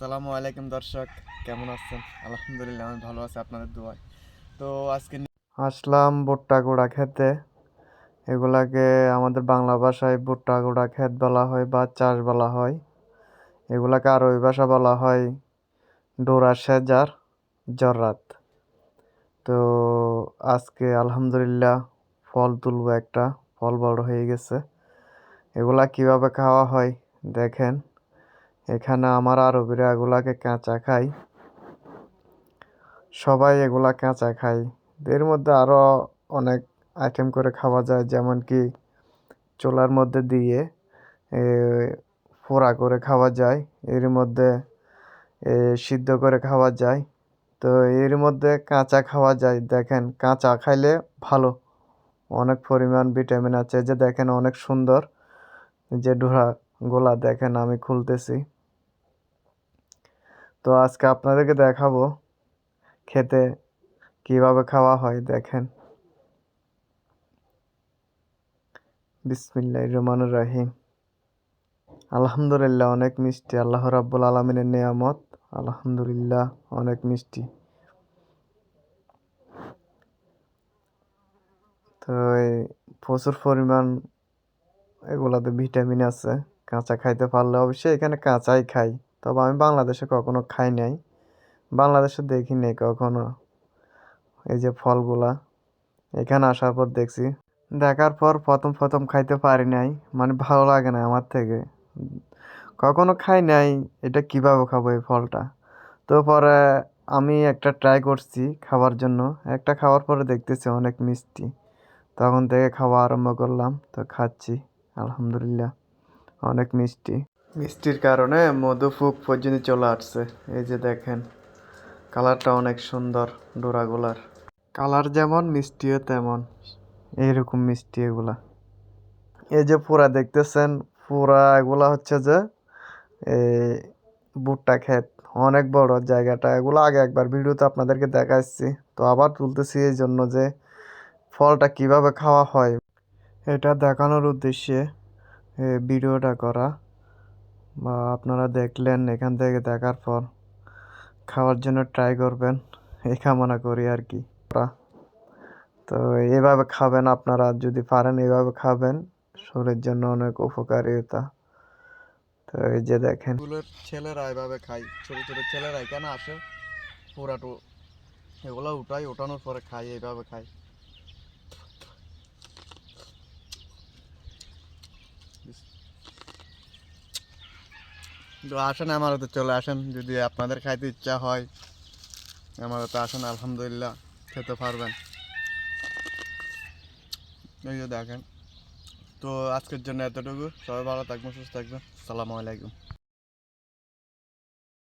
আসসালামু আলাইকুম দর্শক, কেমন আছেন? আলহামদুলিল্লাহ, আমি ভালো আছি, আপনাদের দোয়ায়। তো আজকে আসলাম ভুট্টা গুঁড়া খেতে। এগুলাকে আমাদের বাংলা ভাষায় ভুট্টা গুঁড়া ক্ষেত বলা হয় বা চাষ বলা হয়। এগুলাকে আর ওই ভাষা বলা হয় ডোরা সেজার, জর্রাত। তো আজকে আলহামদুলিল্লাহ ফল তুলবো একটা, ফল বড় হয়ে গেছে। এগুলা কীভাবে খাওয়া হয়, দেখেন। এখানে আমার আরবিরা এগুলাকে কাঁচা খাই। সবাই এগুলা কাঁচা খায়। এর মধ্যে আরও অনেক আইটেম করে খাওয়া যায়, যেমন কি চোলার মধ্যে দিয়ে ফোড়া করে খাওয়া যায়। এর মধ্যে সিদ্ধ করে খাওয়া যায়। তো এর মধ্যে কাঁচা খাওয়া যায়। দেখেন, কাঁচা খাইলে ভালো। অনেক পরিমাণ ভিটামিন আছে। যে দেখেন, অনেক সুন্দর। যে ডোরা গোলা দেখেন, আমি খুলতেছি। তো আজকে আপনাদেরকে দেখাবো খেতে কীভাবে খাওয়া হয়, দেখেন। বিসমিল্লাহ রহমান রাহিম। আলহামদুলিল্লাহ, অনেক মিষ্টি। আল্লাহ রাব্বুল আলমিনের নিয়ামত। আলহামদুলিল্লাহ, অনেক মিষ্টি। তো প্রচুর পরিমাণ এগুলাতে ভিটামিন আছে। কাঁচা খাইতে পারলে অবশ্যই এখানে কাঁচাই খাই। তবে আমি বাংলাদেশে কখনো খাই নাই। বাংলাদেশে দেখি নাই কখনো। এই যে ফলগুলা, এখানে আসার পর দেখছি। দেখার পর প্রথম প্রথম খাইতে পারি নাই মানে ভালো লাগে না আমার থেকে। কখনো খাই নাই, এটা কীভাবে খাব এই ফলটা? তো পরে আমি একটা ট্রাই করছি খাওয়ার জন্য। একটা খাওয়ার পরে দেখতেছি অনেক মিষ্টি। তখন থেকে খাওয়া আরম্ভ করলাম, তো খাচ্ছি, আলহামদুলিল্লাহ, অনেক মিষ্টি। মিষ্টির কারণে মধুফুক পর্যন্ত চলে আসছে। এই যে দেখেন, কালারটা অনেক সুন্দর ডোরাগুলার। কালার যেমন, মিষ্টিও তেমন। এইরকম মিষ্টি এগুলা। এই যে পুরা দেখতেছেন, পুরা এগুলা হচ্ছে যে এই ভুট্টা ক্ষেত। অনেক বড় জায়গাটা। এগুলো আগে একবার ভিডিওতে আপনাদেরকে দেখাচ্ছি। তো আবার তুলতেছি এই জন্য যে, ফলটা কীভাবে খাওয়া হয়। এটা দেখানোর উদ্দেশ্যে ভিডিওটা করা। বা আপনারা দেখলেন এখান থেকে দেখার পর, খাওয়ার জন্য ট্রাই করবেন, এই কামনা করি আর কি। তো এভাবে খাবেন আপনারা, যদি পারেন এভাবে খাবেন, শরীরের জন্য অনেক উপকারিতা। তো এই যে দেখেন। ছেলেরা এভাবে খায়, ছোট ছোট ছেলেরা এখানে আসে, পুরাটো, এগুলো উঠাই ওঠানোর পরে খাই এইভাবে খাই আসেন আমার তো চলে আসেন। যদি আপনাদের খাইতে ইচ্ছা হয় আমার তো আসেন, আলহামদুলিল্লাহ, খেতে পারবেন। এই যে দেখেন, তো আজকের জন্য এতটুকু। সবাই ভালো থাকবেন, সুস্থ থাকবেন। সালামু আলাইকুম।